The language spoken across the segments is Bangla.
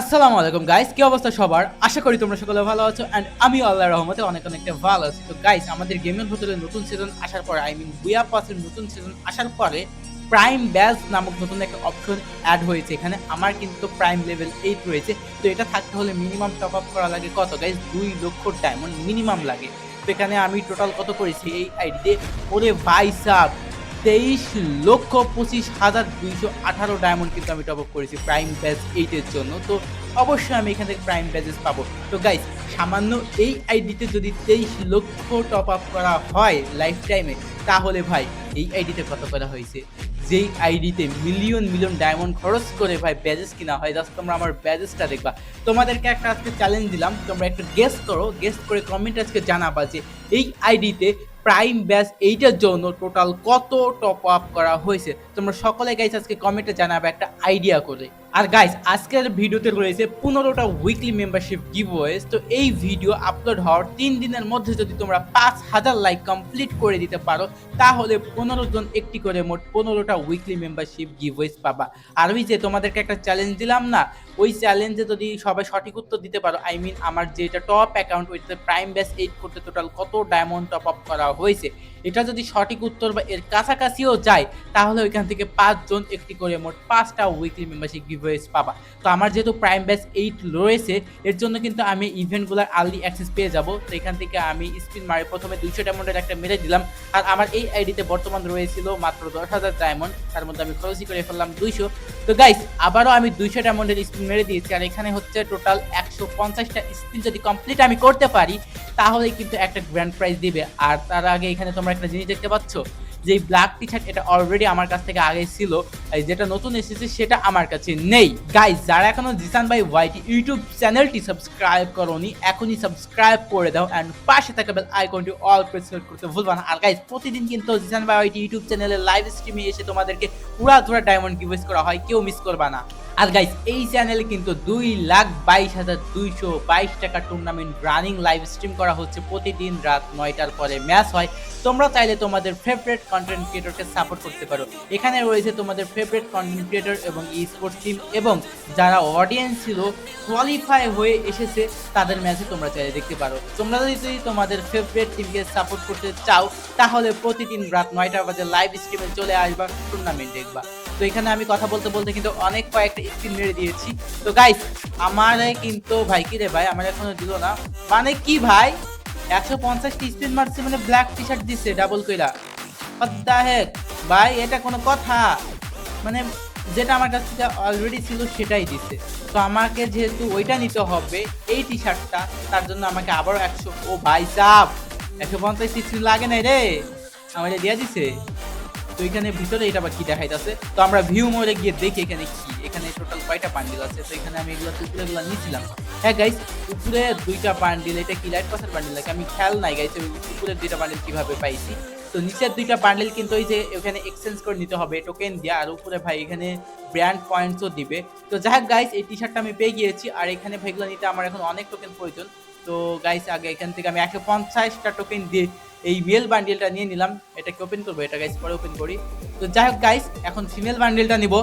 আসসালামু আলাইকুম গাইস কি অবস্থা সবার? আশা করি তোমরা সকলে ভালো আছো। এন্ড আমি আল্লাহর রহমতে অনেক অনেকটা ভালো আছি। তো গাইস আমাদের গেমের ভিতরে নতুন সিজন আসার পরে আই মিন বুয়া পাসের নতুন সিজন আসার পরে প্রাইম ব্যাজ নামক নতুন একটা অপশন অ্যাড হয়েছে। এখানে আমার কিন্তু প্রাইম লেভেল এইট রয়েছে। তো, এটা থাকতে হলে মিনিমাম টপ আপ করা লাগে কত গাইস দুই লক্ষ ডায়মন্ড মিনিমাম লাগে। তো, এখানে আমি টোটাল কত করেছি? এই আইডিতে ওরে ভাই সাব তেইশ লক্ষ পঁচিশ হাজার দুইশো আঠারো ডায়মন্ড কিন্তু আমি টপ আপ করেছি প্রাইম ব্যাজ এইটের জন্য। তো অবশ্যই আমি এখান থেকে প্রাইম ব্যাজেস পাবো। তো গাইস সামান্য এই আইডিতে যদি তেইশ লক্ষ টপ আপ করা হয় লাইফ টাইমে তাহলে ভাই, এই আইডিতে কত করা হয়েছে? যেই আইডিতে মিলিয়ন মিলিয়ন ডায়মন্ড খরচ করে ভাই ব্যাজেস কিনা হয় জাস্ট তোমরা আমার ব্যাজেসটা দেখবা। তোমাদেরকে একটা আজকে চ্যালেঞ্জ দিলাম, তোমরা একটু গেস্ট করো গেস্ট করে কমেন্ট আজকে জানাবা যে এই আইডিতে প্রাইম ব্যাচ এইটার জন্য টোটাল কত টপ আপ করা হয়েছে? তোমরা সকলে গাইস আজকে কমেন্টে জানাবে একটা আইডিয়া করে। আর গাইস আজকের ভিডিওতে রয়েছে পনেরোটা উইকলি মেম্বারশিপ গিভওয়েজ তো এই ভিডিও আপলোড হওয়ার তিন দিনের মধ্যে যদি তোমরা পাঁচ হাজার লাইক কমপ্লিট করে দিতে পারো, তাহলে পনেরো জন একটি করে মোট পনেরোটা উইকলি মেম্বারশিপ গিভওয়েজ পাবা। আর ওই যে তোমাদেরকে একটা চ্যালেঞ্জ দিলাম না, ওই চ্যালেঞ্জে যদি সবাই সঠিক উত্তর দিতে পারো আই মিন আমার যেটা টপ অ্যাকাউন্ট ওইটাতে প্রাইম ব্যাস এইট করতে টোটাল কত ডায়মন্ড টপ আপ করা হয়েছে, এটা যদি সঠিক উত্তর বা এর কাছাকাছিও যায়, তাহলে ওইখান থেকে পাঁচজন একটি করে মোট পাঁচটা উইকলি মেম্বারশিপ গিভওয়েজ পাবা। তো আমার যেহেতু প্রাইম ব্যাস এইট রয়েছে, এর জন্য কিন্তু আমি ইভেন্টগুলোর আর্লি অ্যাক্সেস পেয়ে যাব। তো এখান থেকে আমি স্পিন মারি। প্রথমে দুইশো ডায়মন্ডের একটা মেরে দিলাম। আর আমার এই আইডিতে বর্তমান রয়েছিল মাত্র দশ হাজার ডায়মন্ড তার মধ্যে আমি খরচই করে ফেললাম দুইশো। তো গাইস আবারও আমি দুইশো ডায়মন্ডের স্পিন মেরে দিয়েছি। আর এখানে হচ্ছে টোটাল একশো পঞ্চাশটা স্পিন যদি কমপ্লিট আমি করতে পারি তাহলে কিন্তু একটা গ্র্যান্ড প্রাইজ দিবে। আর তার আগে এখানে তোমরা একটা জিনিস দেখতে পাচ্ছ? যে ব্ল্যাক টি শার্ট এটা অলরেডি আমার কাছ থেকে আগে ছিল যেটা নতুন এসেছে সেটা আমার কাছে নেই। গাইজ যারা এখনও জিসান ভাই ওয়াইটি ইউটিউব চ্যানেলটি সাবস্ক্রাইব করোনি, এখনই সাবস্ক্রাইব করে দাও অ্যান্ড পাশে থাকা বেল আইকনটি অল প্রেস করতে ভুলবা না। আর গাইজ প্রতিদিন কিন্তু জিসান ভাই ওয়াইটি ইউটিউব চ্যানেলে লাইভ স্ট্রিমে এসে তোমাদেরকে পুরা ধরা ডায়মন্ড গিভেস করা হয়, কেউ মিস করবা না। আর গাইজ এই চ্যানেলে কিন্তু দুই লাখ বাইশ হাজার দুইশো বাইশ টাকা টুর্নামেন্ট রানিং লাইভ স্ট্রিম করা হচ্ছে। প্রতিদিন রাত নয়টার পরে ম্যাচ হয়। তোমরা চাইলে তোমাদের ফেভারিট কন্টেন্ট ক্রিয়েটরকে সাপোর্ট করতে পারো। এখানে রয়েছে তোমাদের ফেভারিট কন্টেন্ট ক্রিয়েটর এবং ই স্পোর্টস টিম এবং যারা অডিয়েন্স ছিল কোয়ালিফাই হয়ে এসেছে, তাদের ম্যাচে তোমরা চাইলে দেখতে পারো। তোমরা যদি তোমাদের ফেভারিট টিমকে সাপোর্ট করতে চাও, তাহলে প্রতিদিন রাত নয়টা বাজে লাইভ স্ট্রিমে চলে আসবা টুর্নামেন্ট দেখবা। তো এখানে আমি কথা বলতে বলতে কিন্তু অনেক কয়েকটা স্ক্রিন মেরে দিয়েছি। তো গাইস আমার কিন্তু ভাই কি রে ভাই? আমার এখনও দিল না। মানে কি ভাই? একশো পঞ্চাশটি স্পিন মারছে মানে ব্ল্যাক টি শার্ট দিচ্ছে ডাবল কইরা। হেক ভাই, এটা কোনো কথা। মানে যেটা আমার কাছ অলরেডি ছিল, সেটাই দিচ্ছে তো আমাকে যেহেতু ওইটা নিতে হবে, এই টি শার্টটা তার জন্য আমাকে আবারও একশো ও ভাই চাপ একশো পঞ্চাশ স্পিন লাগে নাই রে। আমার দিয়ে দিছে। তো এখানে ভিতরে এটা বা কি দেখাইতেছে? তো আমরা ভিউ মোড়ে গিয়ে দেখি এখানে কি। এখানে টোটাল কয়টা পান্ডিল আছে? তো এখানে আমি এগুলো উপরে গুলো নিয়েছিলাম হ্যাঁ গাইস উপরে দুইটা পান্ডিল এটা কি লাইট পাসের পান্ডিল নাকি? আমি খেয়াল নাই গাইস উপরে দুইটা পান্ডিল কীভাবে পাইছি। তো নিচের দুইটা বান্ডেল কিন্তু ওই যে এখানে এক্সচেঞ্জ করে নিতে হবে টোকেন দিয়ে। আর উপরে ভাই এখানে ব্র্যান্ড পয়েন্টসও দিবে। তো যাই হোক গাইস এই টি শার্টটা আমি পেয়ে গিয়েছি। আর এখানে ভাইগুলো নিতে আমার এখন অনেক টোকেন প্রয়োজন। তো গাইস আগে এখান থেকে আমি একশো পঞ্চাশটা টোকেন দিয়ে এই মেল বান্ডেলটা নিয়ে নিলাম। এটাকে ওপেন করব। এটা গাইস পরে ওপেন করি। তো যাই হোক গাইস এখন ফিমেল বান্ডেলটা নিব।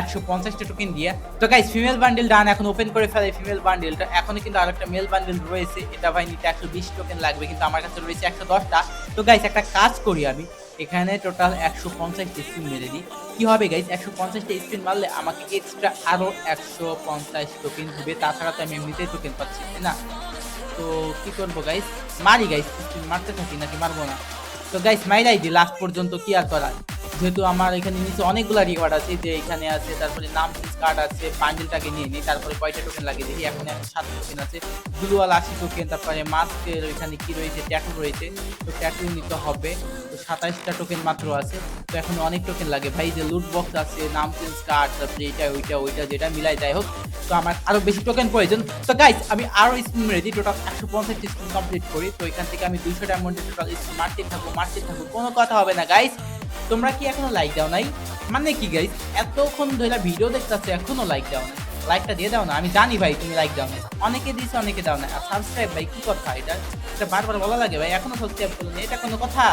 একশো পঞ্চাশটা টোকেন দিয়ে। তো গাইস ফিমেল বান্ডেল ডান এখন ওপেন করে ফেলে ফিমেল বান্ডেলটা এখনও কিন্তু আরেকটা মেল বান্ডেল রয়েছে। এটা ভাই নিতে একশো বিশ টোকেন লাগবে, কিন্তু আমার কাছে রয়েছে একশো দশটা। তো গাইস একটা কাজ করি আমি। এখানে টোটাল একশো পঞ্চাশটা স্পিন মেরে দিই। কি হবে গাইস একশো পঞ্চাশটা স্পিন মারলে আমাকে এক্সট্রা আরও একশো পঞ্চাশ টোকেন দিবে। তাছাড়া তো আমি এমনিতেই টোকেন পাচ্ছি, তাই না? তো কি করব গাইস মারি গাইস স্পিন মারতে থাকি নাকি মারবো না? তো গাইস মাইরাই দি লাস্ট পর্যন্ত কি আর করার? যেহেতু আমার এখানে নিচে অনেকগুলো রিওয়ার্ড আছে যে এখানে আছে, তারপরে নাম কার্ড আছে বান্ডেলটাকে নিয়ে নিই, তারপরে কয়টা টোকেন লাগে দেখি এখন সাত টোকেন আছে গ্লুয়াল আশি টোকেন তারপরে মাস্কের ওইখানে কি রয়েছে ট্যাটু রয়েছে, তো ট্যাটু নিতে হবে, তো সাতাইশটা টোকেন মাত্র আছে, তো এখন অনেক টোকেন লাগে। ভাই যে লুট বক্স আছে, নাম চেঞ্জ কার্ড তারপরে এইটা, ওইটা ওইটা, যেটা মিলাই যাই হোক, তো আমার আরও বেশি টোকেন প্রয়োজন। তো গাইস আমি আরও স্পিন দিই টোটাল একশো পঞ্চাশ স্পিন কমপ্লিট করি, তো এখান থেকে আমি দুইশো ডায়মন্ডের টোটাল স্পিন মারতে থাকব মারতে থাকব, কোনো কথা হবে না গাইস তোমরা কি এখনও লাইক দাও নাই? মানে কি গাইজ এতক্ষণ ধরে ভিডিও দেখতেছো, এখনও লাইক দাও না লাইকটা দিয়ে দাও না, আমি জানি ভাই তুমি লাইক দাও না অনেকে দিয়েছে অনেকে দাও না আর সাবস্ক্রাইব ভাই, কি কথা এটা? এটা বারবার বলা লাগে ভাই, এখনও সাবস্ক্রাইব করো এটা কোনো কথা।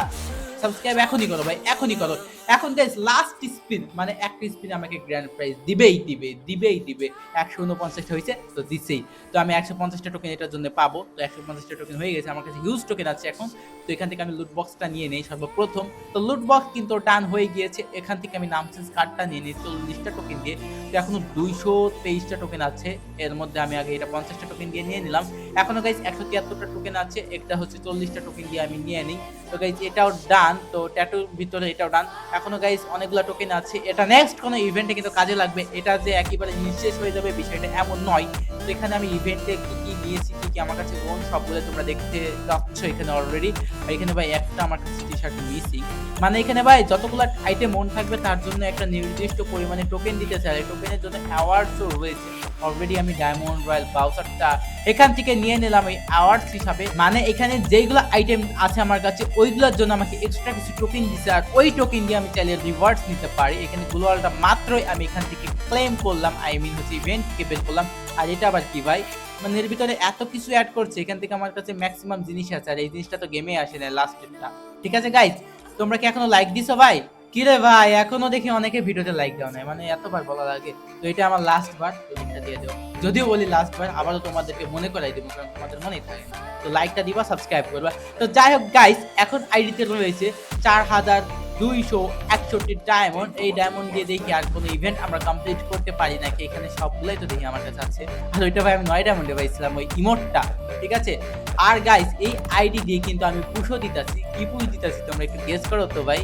সাবস্ক্রাইব এখনই করো ভাই, এখনই করো। এখন গাইস লাস্ট স্পিন মানে একটা স্পিন আমাকে গ্র্যান্ড প্রাইজ দিবেই দিবে দিবেই দিবে। একশো উনপঞ্চাশটা হয়েছে, তো দিছেই। তো আমি একশো পঞ্চাশটা টোকেন এটার জন্য পাবো। তো একশো পঞ্চাশটা টোকেন হয়ে গেছে, আমার কাছে হিউজ টোকেন আছে এখন। তো এখান থেকে আমি লুট বক্সটা নিয়ে নেই সর্বপ্রথম। তো লুট বক্স কিন্তু ডান হয়ে গিয়েছে, এখান থেকে আমি নামসেন্স কার্ডটা নিয়ে নিই, চল্লিশটা টোকেন দিয়ে। তো এখনও দুইশো তেইশটা টোকেন আছে, এর মধ্যে আমি আগে এটা পঞ্চাশটা টোকেন দিয়ে নিয়ে নিলাম। এখনও গাইজ একশো তিয়াত্তরটা টোকেন আছে, একটা হচ্ছে চল্লিশটা টোকেন দিয়ে আমি নিয়ে নিই। তো গাইজ এটাও ডান তো ট্যাটুর ভিতরে এটাও ডান এখনও গাইজ অনেকগুলো টোকেন আছে। এটা নেক্সট কোনো ইভেন্টে কিন্তু কাজে লাগবে। এটা যে একেবারে নিঃশেষ হয়ে যাবে বিষয়টা এমন নয়। তো এখানে আমি ইভেন্টে কি কি নিয়েছি, কি কি আমার কাছে কোন সবগুলো তোমরা দেখতে পাচ্ছ এখানে অলরেডি এখানে ভাই একটা আমার কাছে টি শার্ট মিসিং মানে এখানে ভাই যতগুলো আইটেম মন থাকবে তার জন্য একটা নির্দিষ্ট পরিমাণে টোকেন দিতে চাই। টোকেনের জন্য অ্যাওয়ার্ডসও রয়েছে। অলরেডি আমি ডায়মন্ড রয়্যাল বাউসারটা এখান থেকে নিয়ে নিলাম এই অ্যাওয়ার্ডস হিসাবে। মানে এখানে যেইগুলো আইটেম আছে আমার কাছে, ওইগুলোর জন্য আমাকে এক্সট্রা কিছু টোকেন দিছে আর ওই টোকেন দিয়ে আমি চাইলে রিওয়ার্ডস নিতে পারি। এখানে গ্লোয়ালটা মাত্রই আমি এখান থেকে ক্লেম করলাম আই মিন হচ্ছে ইভেন্ট থেকে বের করলাম। আর এটা আবার কি ভাই? মানে এর ভিতরে এত কিছু অ্যাড করছে, এখান থেকে আমার কাছে ম্যাক্সিমাম জিনিস আছে। আর এই জিনিসটা তো গেমে আসে না লাস্টেরটা ঠিক আছে গাইজ তোমরা কি এখনও লাইক দিছো ভাই? কি রে ভাই, এখনও দেখি অনেকে ভিডিওতে লাইক দেওয়া নাই। মানে এতবার বলা লাগে তো এটা আমার লাস্ট বার, তো লিঙ্কটা দিয়ে দেবো যদিও বলি লাস্ট বার, আবারও তোমাদেরকে মনে করাই দেবো, কারণ তোমাদের মনেই থাকে না। তো লাইকটা দিবা সাবস্ক্রাইব করবা। তো যাই হোক গাইস এখন আইডিতে রয়েছে চার হাজার দুইশো একষট্টি ডায়মন্ড এই ডায়মন্ড দিয়ে দেখি আর কোনো ইভেন্ট আমরা কমপ্লিট করতে পারি নাকি। এখানে সবগুলোই তো দেখি আমার কাছে আছে। আর ওইটা ভাই, আমি নয় ডায়মন্ডে পাইছিলাম, ওই ইমোটটা ঠিক আছে? আর গাইস এই আইডি দিয়ে কিন্তু আমি পুষো দিতেছি, কি পুষ দিতেছি তোমরা একটু গেস করো তো ভাই।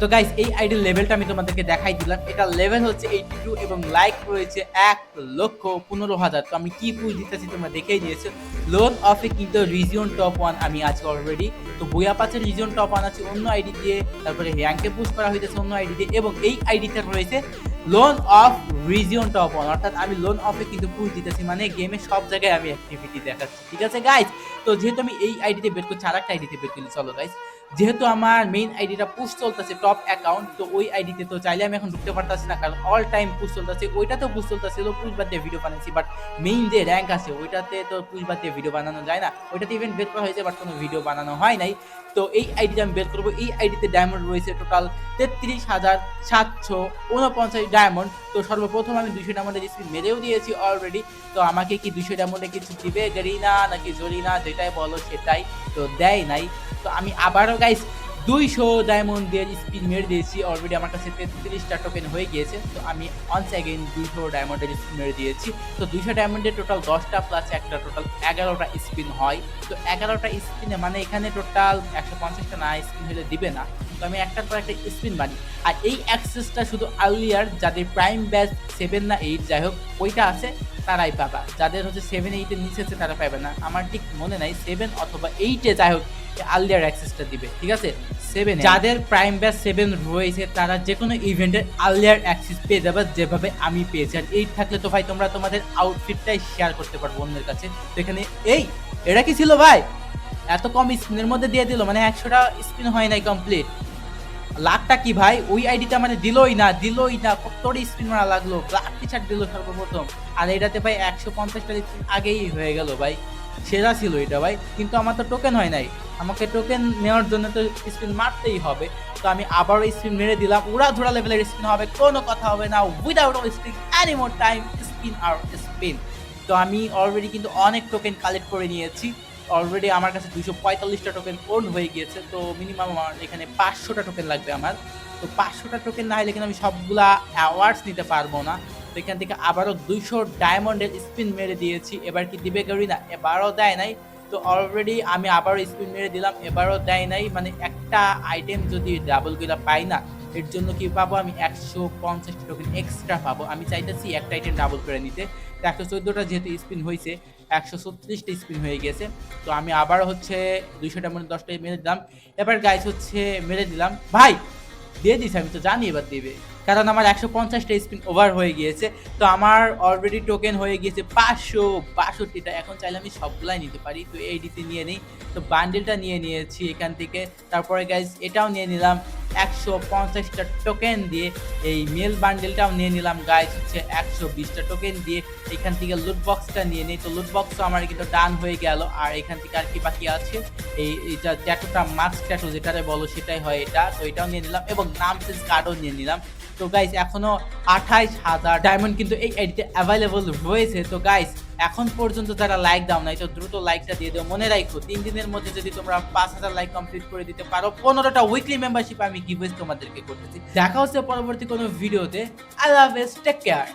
তো গাইস এই আইডির লেভেলটা আমি তোমাদেরকে দেখাই দিলাম। এটা লেভেল হচ্ছে এইটি টু এবং লাইক রয়েছে এক লক্ষ পনেরো হাজার। তো আমি কি পুষ দিতেছি তোমরা দেখেই দিয়েছ লোন অফে কিন্তু রিজিয়ন টপ ওয়ান আমি আজকে অলরেডি তো বইয়া পাচ্ছে রিজিয়ন টপ ওয়ান আছে অন্য আইডি দিয়ে, তারপরে র্যাঙ্কে পুশ করা হইতেছে অন্য আইডি দিয়ে, এবং এই আইডিতে রয়েছে lone of region top one অর্থাৎ আমি লোন অফে কিন্তু পুশ দিতেছি মানে গেমে সব জায়গায় আমি অ্যাক্টিভিটি দেখাচ্ছি। ঠিক আছে গাইজ তো যেহেতু আমি এই আইডিতে বের করছি আর একটা আইডিতে বের করি চলো গাইজ যেহেতু আমার মেইন আইডিটা পুশ চলতেছে টপ অ্যাকাউন্ট তো ওই আইডিতে তো চাইলে আমি এখন ঢুকতে পারতাছি না, কারণ অল টাইম পুশ চলতেছে। ওইটাতেও পুশ চলতেছিল পুশ বাদ দিয়ে ভিডিও বানাইছি বাট মেইন যে র্যাঙ্ক আছে, ওইটাতে তো পুশ বাদ দিয়ে ভিডিও বানানো যায় না। ওইটাতে ইভেন্ট বের করা হয়েছে বাট কোনো ভিডিও বানানো হয় নাই। তো এই আইডিটা আমি বের করব। এই আইডিতে ডায়মন্ড রয়েছে টোটাল তেত্রিশ হাজার সাতশো উনপঞ্চাশ ডায়মন্ড তো সর্বপ্রথম আমি দুশো ডায়মন্ডের স্পিন মেরেও দিয়েছি অলরেডি তো আমাকে কি দুশো ডায়মন্ডে কিছু দিবে? গেরিনা নাকি জরিনা? যেটাই বলো সেটাই তো দেয় নাই। তো আমি আবারও গাইস দুইশো ডায়মন্ড দিয়ে স্পিন মেরে দিয়েছি। অলরেডি আমার কাছে তেত্রিশটা টোকেন হয়ে গিয়েছে। তো আমি অনস অ্যাগেন দুইশো ডায়মন্ডের স্পিন মেরে দিয়েছি। তো দুইশো ডায়মন্ডের টোটাল দশটা প্লাস একটা টোটাল এগারোটা স্পিন হয়। তো এগারোটা স্পিনে মানে এখানে টোটাল একশো পঞ্চাশটা না স্পিন হলে দিবে না। তো আমি একটার পর একটা স্পিন বানি আর এই অ্যাক্সেসটা শুধু আর্লিয়ার যাদের প্রাইম ব্যাচ সেভেন না এইট যাই হোক, ওইটা আছে, তারাই পাবা। যাদের হচ্ছে সেভেন এইটের নিচে আছে, তারা পাবে না। আমার ঠিক মনে নাই সেভেন অথবা এইটে যাই হোক আর্লিয়ার অ্যাক্সেসটা দিবে ঠিক আছে? সেভেন যাদের প্রাইম ব্যাচ সেভেন রয়েছে তারা যে কোনো ইভেন্টের আর্লিয়ার অ্যাক্সেস পেয়ে যাবে যেভাবে আমি পেয়েছি। আর এইট থাকলে তো ভাই তোমরা তোমাদের আউটফিটটাই শেয়ার করতে পারব অন্যের কাছে। তো এখানে এই এটা কি ছিল ভাই? এত কম স্পিনের মধ্যে দিয়ে দিল মানে একশোটা স্পিন হয় নাই কমপ্লিট লাখটা কি ভাই? ওই আইডিটা মানে দিলই না দিলই না কতটা স্পিন মারা লাগল। ব্ল্যাক টি শার্ট দিল সর্বপ্রথম। আর এটাতে ভাই একশো পঞ্চাশটা স্পিন আগেই হয়ে গেল ভাই। সেরা ছিল এটা ভাই। কিন্তু আমার তো টোকেন হয় নাই। আমাকে টোকেন নেওয়ার জন্য তো স্পিন মারতেই হবে। তো আমি আবারও স্পিন মেরে দিলাম। উড়া ধুরা লেভেলের স্পিন হবে, কোনো কথা হবে না। Without spin any more time spin আর স্পিন তো আমি অলরেডি কিন্তু অনেক টোকেন কালেক্ট করে নিয়েছি। অলরেডি আমার কাছে দুশো পঁয়তাল্লিশটা টোকেন ওন হয়ে গিয়েছে। তো মিনিমাম আমার এখানে পাঁচশোটা টোকেন লাগবে আমার। তো পাঁচশোটা টোকেন না হলে কিন্তু আমি সবগুলা অ্যাওয়ার্ডস নিতে পারব না। তো এখান থেকে আবারও দুইশো ডায়মন্ডের স্পিন মেরে দিয়েছি। এবার কি দিবে করি না, এবারও দেয় নাই। তো অলরেডি আমি আবারও স্পিন মেরে দিলাম, এবারও দেয় নাই। মানে একটা আইটেম যদি ডাবলগুলা পাই না, এর জন্য কি পাবো? আমি একশো পঞ্চাশটা টোকেন এক্সট্রা পাবো। আমি চাইতেছি একটা আইটেম ডাবল করে নিতে। তো একশো চোদ্দোটা যেহেতু স্পিন হয়েছে একশো ছত্রিশটা স্পিন হয়ে গেছে। তো আমি আবার হচ্ছে দুইশোটার মধ্যে দশটা মেরে দিলাম। এবার গাইস হচ্ছে মেরে দিলাম। ভাই দিয়ে দিয়েছে আমি তো জানি এবার দেবে। কারণ আমার একশো পঞ্চাশটা স্পিন ওভার হয়ে গিয়েছে, তো আমার অলরেডি টোকেন হয়ে গিয়েছে পাঁচশো বাষট্টিটা। এখন চাইলে আমি সবগুলাই নিতে পারি, তো এই ডিতে নিয়ে নিই। তো বান্ডেলটা নিয়ে নিয়েছি এখান থেকে। তারপরে গাইজ এটাও নিয়ে নিলাম। একশো পঞ্চাশটা টোকেন দিয়ে এই মেল বান্ডেলটাও নিয়ে নিলাম গাইস হচ্ছে একশো বিশটা টোকেন দিয়ে এখান থেকে লুট বক্সটা নিয়ে নিই। তো লুট বক্সও আমার কিন্তু ডান হয়ে গেল। আর এখান থেকে আর কি বাকি আছে? এই, এটা ট্যাটুটা মাস্ক ট্যাটু যেটারে বলো, সেটাই হয় এটা। তো এটাও নিয়ে নিলাম এবং নাম চেঞ্জ কার্ডও নিয়ে নিলাম। তো গাইস এখনও আঠাইশ হাজার ডায়মন্ড কিন্তু এই অ্যাভেলেবল রয়েছে। তো গাইস এখন পর্যন্ত যারা লাইক দাও নাই, তো দ্রুত লাইকটা দিয়ে দাও। মনে রাখো তিন দিনের মধ্যে যদি তোমরা পাঁচ হাজার লাইক কমপ্লিট করে দিতে পারো, পনেরোটা উইকলি মেম্বারশিপ আমি গিভওয়েজ তোমাদেরকে করতেছি। দেখা হচ্ছে পরবর্তী কোনো ভিডিওতে I love us take care